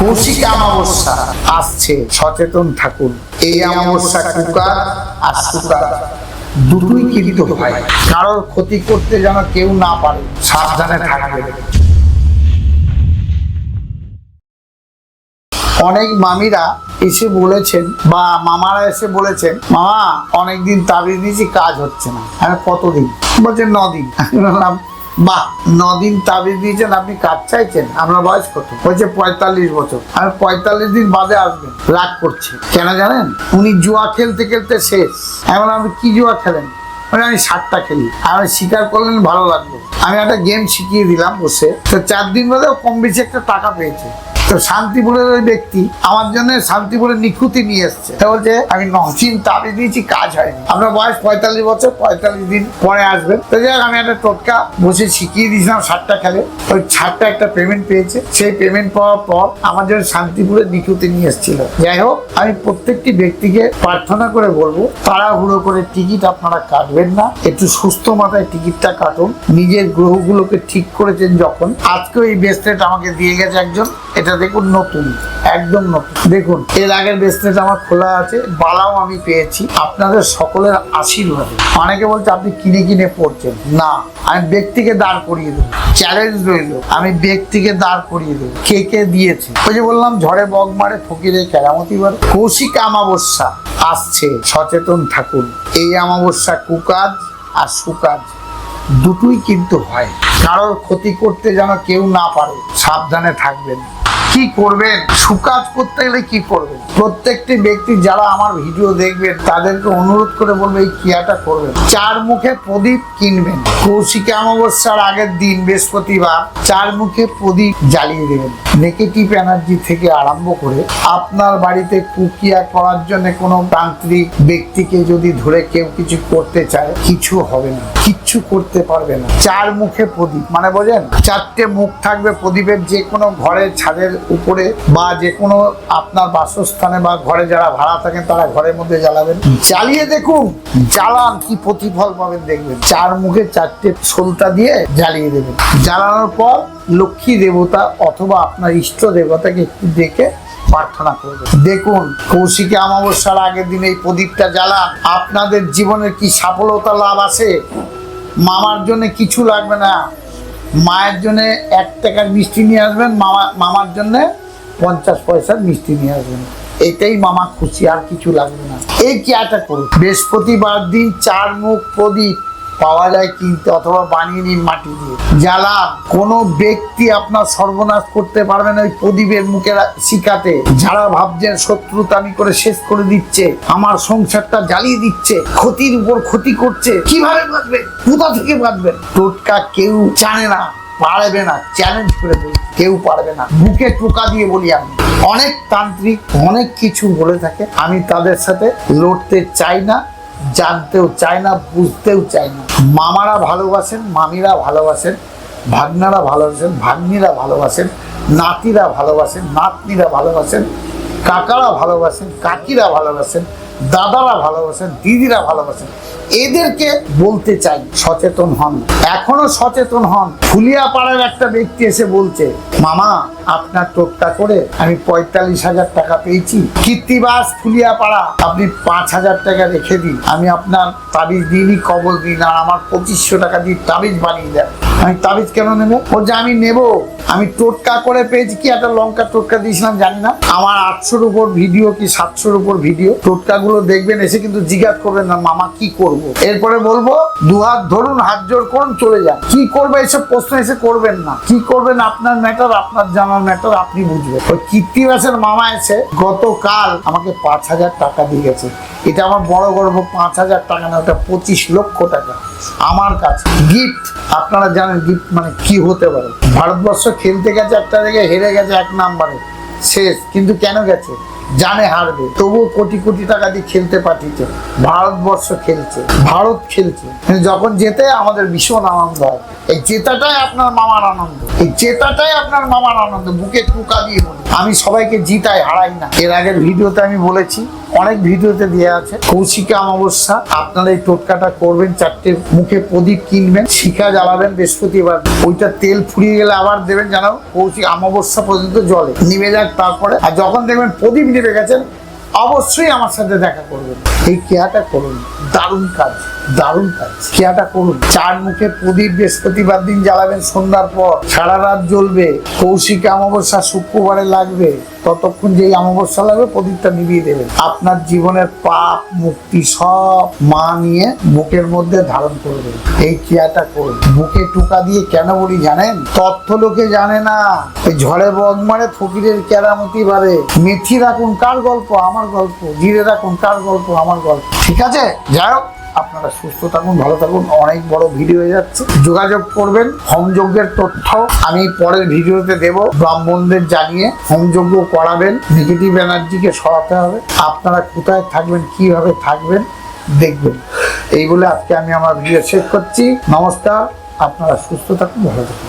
কৌশিক অমাবস্যা আসছে। সচেতন থাকুন। এই অমাবস্যা কুকার আর সুকার দুটোই কিন্তু হয় কারোর ক্ষতি করতে যেন কেউ না পারে, সাবধানে থাকবে অনেক মামিরা এসে বলেছেন বা মামারা এসে বলেছেন, মামা, অনেকদিন তাবিজ দিয়েছি, কাজ হচ্ছে না। আমি কতদিন? বলছে, নদিন। বাহ, নদিন তাবিজ দিয়েছেন, আপনি কাজ চাইছেন? আপনার বয়স কত? বলছে পঁয়তাল্লিশ বছর। আমি পঁয়তাল্লিশ দিন বাদে আসবেন রাগ করছে। কেন জানেন? উনি জুয়া খেলতে খেলতে শেষ। এখন আপনি কি জুয়া খেলেন? মানে আমি সাতটা খেলি। আমি স্বীকার করলেন, ভালো লাগল। আমি একটা গেম শিখিয়ে দিলাম বসে। তো চার দিন বাদে কম বেশি একটা টাকা পেয়েছে। তো শান্তিপুরের ওই ব্যক্তি আমার জন্য শান্তিপুরের নিখুঁতি নিয়ে এসছে। তো বলছে, আমি নদিন তাবিজ দিয়েছি, কাজ হয়নি। আপনার বয়স পঁয়তাল্লিশ বছর, পঁয়তাল্লিশ দিন পরে আসবেন। তো যাই আমি একটা টোটকা বসে শিখিয়ে দিয়েছিলাম ষাটটা খেলে। ওই ষাটটা একটা পেমেন্ট পেয়েছে। সেই পেমেন্ট পাওয়ার পর আমার জন্য শান্তিপুরের নিখুঁতি নিয়ে এসেছিল। যাই হোক, আমি প্রত্যেকটি ব্যক্তিকে প্রার্থনা করে বলব, তাড়াহুড়ো করে টিকিট আপনারা কাটবেন না। একটু সুস্থ মাথায় টিকিটটা কাটুন। নিজের গ্রহগুলোকে ঠিক করেছেন যখন। আজকে এই ব্রেসলেট আমাকে দিয়ে গেছে একজন। এটা দেখুন নতুন একদম নতুন। দেখুন। এর আগের ব্রেসলেট আমার খোলা আছে বালাও আমি পেয়েছি। আপনাদের সকলের আশীর্বাদে। অনেকে বলছে আপনি কিনে কিনে পড়ছেন। না আমি ব্যক্তিকে দাঁড় করিয়ে দেবো। চ্যালেঞ্জ রইল আমি ব্যক্তিকে দাঁড় করিয়ে দেবো। কে কে দিয়েছে? ওই যে বললাম ঝড়ে বগ মারে ফকিরে কেরামতি বার কৌশিক অমাবস্যা আসছে সচেতন থাকুন। এই অমাবস্যা কুকাজ আর সুকাজ দুটোই কিন্তু হয়। কারোর ক্ষতি করতে যেন কেউ না পারে, সাবধানে থাকবেন। কি করবেন? সুকাজ করতে গেলে কি করবেন? প্রত্যেকটি ব্যক্তি যারা আমার ভিডিও দেখবেন, তাদেরকে অনুরোধ করে বলব, এই ক্রিয়াটা করবেন। চার মুখে প্রদীপ কিনবেন। কৌশিকে অমাবস্যার আগের দিন, বৃহস্পতিবার, চার মুখে প্রদীপ জ্বালিয়ে দেবেন। নেগেটিভ এনার্জি থেকে আরম্ভ করে আপনার বাড়িতে কুকিয়া করার জন্য কোনো তান্ত্রিক ব্যক্তিকে যদি ধরে কেউ কিছু করতে চায়, কিছু হবে না, কিচ্ছু করতে পারবে না। চার মুখে প্রদীপ মানে বোঝেন চারটে মুখ থাকবে প্রদীপের যে কোনো ঘরের ছাদের উপরে বা যে কোনো আপনার বাসস্থানে বা ঘরে যারা ভাড়া থাকেন তারা ঘরের মধ্যে জ্বালাবেন। জ্বালিয়ে দেখুন জ্বালান কি প্রতিফল পাবেন দেখবেন। চার মুখে চারটে সোলটা দিয়ে জ্বালিয়ে দেবেন। জ্বালানোর পর লক্ষ্মী দেবতা অথবা আপনার ইষ্ট দেবতাকে একটু দেখে প্রার্থনা করবে দেখুন কৌশিকে অমাবস্যার আগের দিন এই প্রদীপটা জ্বালান। আপনাদের জীবনের কি সফলতা লাভ আছে? মামার জন্য কিছু লাগবে না। মায়ের জন্য এক টাকার মিষ্টি নিয়ে আসবেন, মামা, মামার জন্য পঞ্চাশ পয়সার মিষ্টি নিয়ে আসবেন। এটাই মামা খুশি, আর কিছু লাগবে না। এই কি আটা করুন। বৃহস্পতিবার দিন চার মুখ প্রদীপ। পাওয়া যায় কিনতে অথবা বানিয়ে নিন মাটি দিয়ে। জ্বালা, কোনো ব্যক্তি আপনার সর্বনাশ করতে পারবে না ওই প্রদীপের মুখে শিকাতে যারা ভাবছেন শত্রুতা আমি করে শেষ করে দিচ্ছে, আমার সংসারটা জ্বালিয়ে দিচ্ছে, ক্ষতির উপর ক্ষতি করছে, কীভাবে বাঁচবে কোথা থেকে বাঁচবেন? টোটকা কেউ জানে না, পারবে না চ্যালেঞ্জ করে বলি, কেউ পারবে না। বুকে টোকা দিয়ে বলি আমি। অনেক তান্ত্রিক অনেক কিছু বলে থাকে, আমি তাদের সাথে লড়তে চাই না। জানতেও চায় না, বুঝতেও চায় না। মামারা ভালোবাসেন, মামিরা ভালোবাসেন, ভাগ্নারা ভালোবাসেন, ভাগ্নিরা ভালোবাসেন, নাতিরা ভালোবাসেন, নাতনিরা ভালোবাসেন, কাকারা ভালোবাসেন, কাকিরা ভালোবাসেন দাদারা ভালোবাসেন, দিদিরা ভালোবাসেন, এদেরকে বলতে চাই, সচেতন হন। এখনও সচেতন হন। ফুলিয়া পাড়ার একটা ব্যক্তি এসে বলছে, মামা, আপনার টোটকা করে আমি পঁয়তাল্লিশ হাজার টাকা পেয়েছি। কীর্তিবাস ফুলিয়া পাড়া আপনি পাঁচ হাজার টাকা রেখে দিন। আমি আপনার তাবিজ দিইনি কবল দিন আর আমার পঁচিশশো টাকা দিয়ে তাবিজ বানিয়ে দেন। আমি তাবিজ কেন নেব? ওর যে আমি নেব। আমি টোটকা করে পেয়েছি। কি একটা লঙ্কা টোটকা দিয়েছিলাম, জানি না। আমার আটশোর উপর ভিডিও কি সাতশোর উপর ভিডিও? টোটকাগুলো দেখবেন, এসে কিন্তু জিজ্ঞাসা করবেন না, মামা, কি করব। এরপরে বলব, দু হাত ধরুন, হাত জোর করুন, চলে যান। কি করবে এসব প্রশ্ন এসে করবেন না। কি করবেন আপনার ম্যাটার, আপনার জানার ম্যাটার, আপনি বুঝবেন। ওই কীর্তিবাসের মামা এসে গতকাল আমাকে পাঁচ হাজার টাকা দিয়ে গেছে এটা আমার বড় গর্ব, পাঁচ হাজার টাকা না, ওটা পঁচিশ লক্ষ টাকা। আমার কাছে গিফট আপনারা জানেন গিফট মানে কি হতে পারে। ভারতবর্ষ খেলতে গেছে একটা জায়গায়, হেরে গেছে এক নাম্বারে। শেষ, কিন্তু কেন গেছে? জানে হারবে। তবুও কোটি কোটি টাকা দিয়ে খেলতে পাঠিয়েছে। ভারতবর্ষ খেলছে, ভারত খেলছে। যখন যেতে আমাদের ভীষণ আনন্দ হয়। এই জেতাটাই আপনার মামার আনন্দ। এই জেতাটাই আপনার মামার আনন্দ। বুকে টুকা দিয়ে আমি সবাইকে জিতাই হারাই না। এর আগের ভিডিওতে আমি বলেছি অনেক ভিডিওতে দেওয়া আছে। কৌশিকা অমাবস্যা আপনারা এই টোটকাটা করবেন, চারটে মুখে প্রদীপ কিনবেন, শিখা জ্বালাবেন বৃহস্পতিবার। ওইটা তেল ফুরিয়ে গেলে আবার দেবেন যেন কৌশিক অমাবস্যা পর্যন্ত জলে। নিভে যাক তারপরে। আর যখন দেখবেন প্রদীপ নিভে গেছেন অবশ্যই আমার সাথে দেখা করবেন। এই কেয়াটা করুন। দারুণ কাজ দারুণ কাজ। কেয়াটা করুন। চার মুখে প্রদীপ বৃহস্পতিবার দিন জ্বালাবেন সন্ধ্যার পর। সারা রাত জ্বলবে। কৌশিক অমাবস্যা শুক্রবারে লাগবে। ততক্ষণ যেই অমাবস্যা লাগবে, প্রদীপটা নিভিয়ে দেবেন। আপনার জীবনের পাপ, মুক্তি সব মা নিয়ে বুকের মধ্যে ধারণ করবে এই ক্রিয়াটা করুন। বুকে টুকা দিয়ে কেন বলি জানেন? তথ্য লোকে জানে না। ঝড়ে বগ মারে ফকিরের কেরামতি বাড়ে মেথি রাখুন কার গল্প? আমার গল্প। জিরে রাখুন কার গল্প? আমার ঠিক আছে? যাই হোক, আপনারা সুস্থ থাকুন, ভালো থাকুন। অনেক বড় ভিডিও হয়ে যাচ্ছে। যোগাযোগ করবেন হোমযজ্ঞের তথ্য আমি পরের ভিডিওতে দেব। ব্রাহ্মণদের জানিয়ে হোমযজ্ঞ করাবেন। নেগেটিভ এনার্জিকে সরাতে হবে। আপনারা কোথায় থাকবেন, কীভাবে থাকবেন, দেখবেন। এই বলে আজকে আমি আমার ভিডিও শেষ করছি। নমস্কার। আপনারা সুস্থ থাকুন, ভালো থাকুন।